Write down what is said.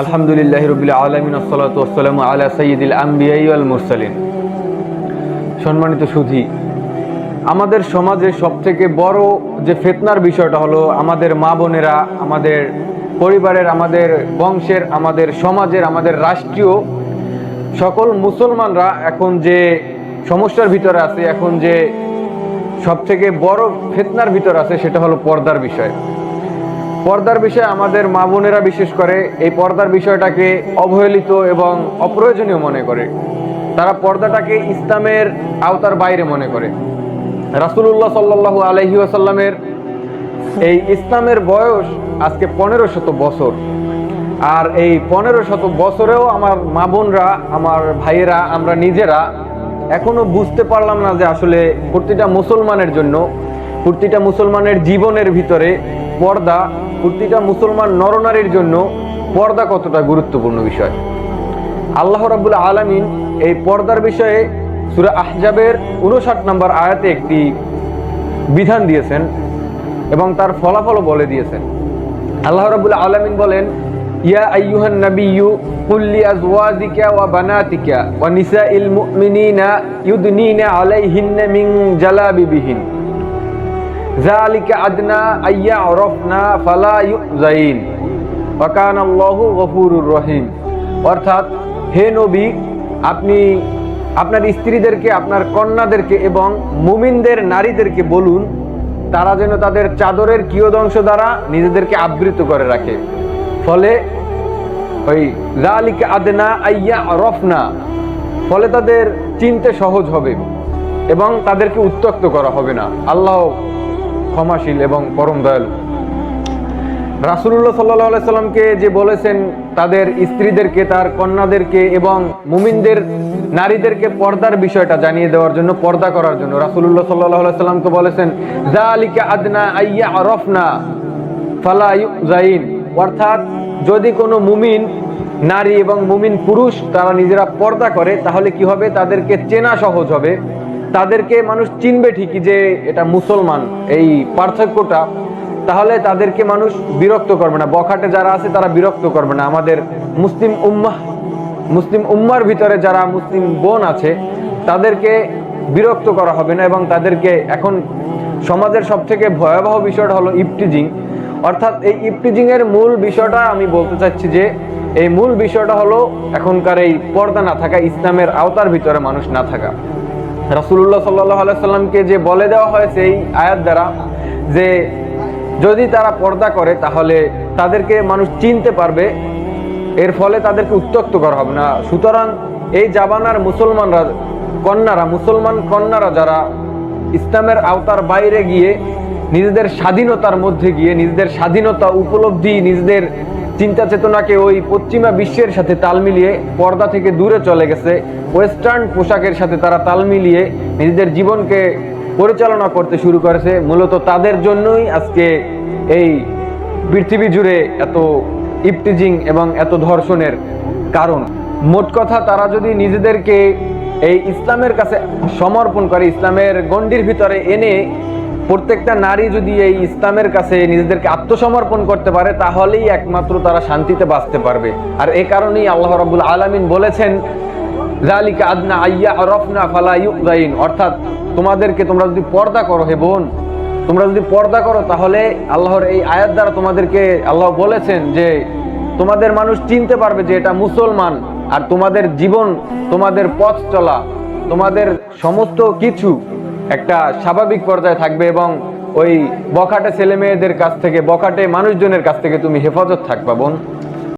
আলহামদুলিল্লাহ রবিল আলমিন আসসালাম আলা সঈদুল আম্বিয়াই আল মুরসালিন। সম্মানিত সুধী, আমাদের সমাজে সবথেকে বড় যে ফেতনার বিষয়টা হলো আমাদের মা বোনেরা, আমাদের পরিবারের, আমাদের বংশের, আমাদের সমাজের, আমাদের রাষ্ট্রীয় সকল মুসলমানরা এখন যে সমস্যার ভিতরে আছে, এখন যে সবথেকে বড় ফেতনার ভিতরে আছে, সেটা হলো পর্দার বিষয়। পর্দার বিষয়ে আমাদের মা বোনেরা বিশেষ করে এই পর্দার বিষয়টাকে অবহেলিত এবং অপ্রয়োজনীয় মনে করে। তারা পর্দাটাকে ইসলামের আওতার বাইরে মনে করে। রাসুলুল্লাহ সাল্লাহ আলহি আসাল্লামের এই ইসলামের বয়স আজকে পনেরো শত বছর। আর এই পনেরো শত বছরেও আমার মা বোনরা, আমার ভাইয়েরা, আমরা নিজেরা এখনও বুঝতে পারলাম না যে আসলে প্রতিটা মুসলমানের জন্য, প্রতিটা মুসলমানের জীবনের ভিতরে পর্দা প্রতিটা মুসলমান নরনারীর জন্য পর্দা কতটা গুরুত্বপূর্ণ বিষয়? আল্লাহ রাবুল আলমিন এই পর্দার বিষয়ে সুরা আহজাবের উনষাট নম্বর আয়াতে একটি বিধান দিয়েছেন এবং তার ফলাফলও বলে দিয়েছেন। আল্লাহ রাবুল আলমিন বলেন, ইয়া আইয়ুহান নাবিয়্যু কুল্লি আজওয়াজিকা ওয়া বানাতিকা ওয়া নিসাইল মুমিনিনা ইউদনিনা আলাইহিন্না মিন জালাবিবিহিন। আদনা আইয়া গফুরুর রহিম অর্থাৎ, হে আপনি আপনার স্ত্রীদেরকে, আপনার কন্যাদেরকে এবং মুমিনদের নারীদেরকে বলুন, তারা যেন তাদের চাদরের কিয়দংশ দ্বারা নিজেদেরকে আবৃত করে রাখে। ফলে, ওই জালিকা আদনা আইয়া রফনা ফলে তাদের চিনতে সহজ হবে এবং তাদেরকে উত্তক্ত করা হবে না। আল্লাহ ক্ষমাশীল এবং পরম দয়ালু। রাসুল্লাহ সাল্লাহ সাল্লামকে যে বলেছেন, তাদের স্ত্রীদেরকে, তার কন্যাদেরকে এবং মুমিনদের নারীদেরকে পর্দার বিষয়টা জানিয়ে দেওয়ার জন্য, পর্দা করার জন্য রাসুল্লাহ সাল্লাহ সাল্লামকে বলেছেন জালিকা আদনা আইয়া রফনা ফালা জাইন অর্থাৎ, যদি কোনো মুমিন নারী এবং মুমিন পুরুষ তারা নিজেরা পর্দা করে, তাহলে কি হবে? তাদেরকে চেনা সহজ হবে। তাদেরকে মানুষ চিনবে ঠিকই যে এটা মুসলমান এই পার্থক্যটা, তাহলে তাদেরকে মানুষ বিরক্ত করবে না। বখাটে যারা আছে তারা বিরক্ত করবে না। আমাদের মুসলিম উম্মাহ, মুসলিম উম্মার ভিতরে যারা মুসলিম বোন আছে, তাদেরকে বিরক্ত করা হবে না এবং তাদেরকে এখন সমাজের সব থেকে ভয়াবহ বিষয়টা হলো ইফটিজিং। অর্থাৎ এই ইফটিজিং এর মূল বিষয়টা আমি বলতে চাচ্ছি যে, এই মূল বিষয়টা হলো এখনকার এই পর্দা না থাকা, ইসলামের আওতার ভিতরে মানুষ না থাকা। রাসুল্লাহ সাল্লাহ সাল্লামকে যে বলে দেওয়া হয়েছে এই আয়াত দ্বারা যে যদি তারা পর্দা করে তাহলে তাদেরকে মানুষ চিনতে পারবে, এর ফলে তাদেরকে উত্তক্ত করা হবে না। সুতরাং এই জাবানার মুসলমানরা, কন্যারা, মুসলমান কন্যারা যারা ইসলামের আওতার বাইরে গিয়ে নিজেদের স্বাধীনতার মধ্যে গিয়ে নিজেদের স্বাধীনতা উপলব্ধি, নিজেদের চিন্তা চেতনাকে ওই পশ্চিমা বিশ্বের সাথে তাল মিলিয়ে পর্দা থেকে দূরে চলে গেছে ওয়েস্টার্ন পোশাকের সাথে তারা তাল মিলিয়ে নিজেদের জীবনকে পরিচালনা করতে শুরু করেছে। মূলত তাদের জন্যই আজকে এই পৃথিবী জুড়ে এত ইফটিজিং এবং এত ধর্ষণের কারণ। মোট কথা, তারা যদি নিজেদেরকে এই ইসলামের কাছে সমর্পণ করে, ইসলামের গণ্ডির ভিতরে এনে প্রত্যেকটা নারী যদি এই ইসলামের কাছে নিজেদেরকে আত্মসমর্পণ করতে পারে, তাহলেই একমাত্র তারা শান্তিতে বাঁচতে পারবে। আর এ কারণেই আল্লাহ রাবুল আলমিন বলেছেন জালিকা আদনা আইয়া অর্থাৎ তোমাদেরকে তোমরা যদি পর্দা করো হে বোন, তোমরা যদি পর্দা করো, তাহলে আল্লাহর এই আয়াত দ্বারা তোমাদেরকে আল্লাহ বলেছেন যে তোমাদের মানুষ চিনতে পারবে যে এটা মুসলমান আর তোমাদের জীবন, তোমাদের পথ চলা, তোমাদের সমস্ত কিছু একটা স্বাভাবিক পর্যায়ে থাকবে এবং ওই বখাটে ছেলে মেয়েদের কাছ থেকে, বখাটে মানুষজনের কাছ থেকে তুমি হেফাজত থাকবা বোন।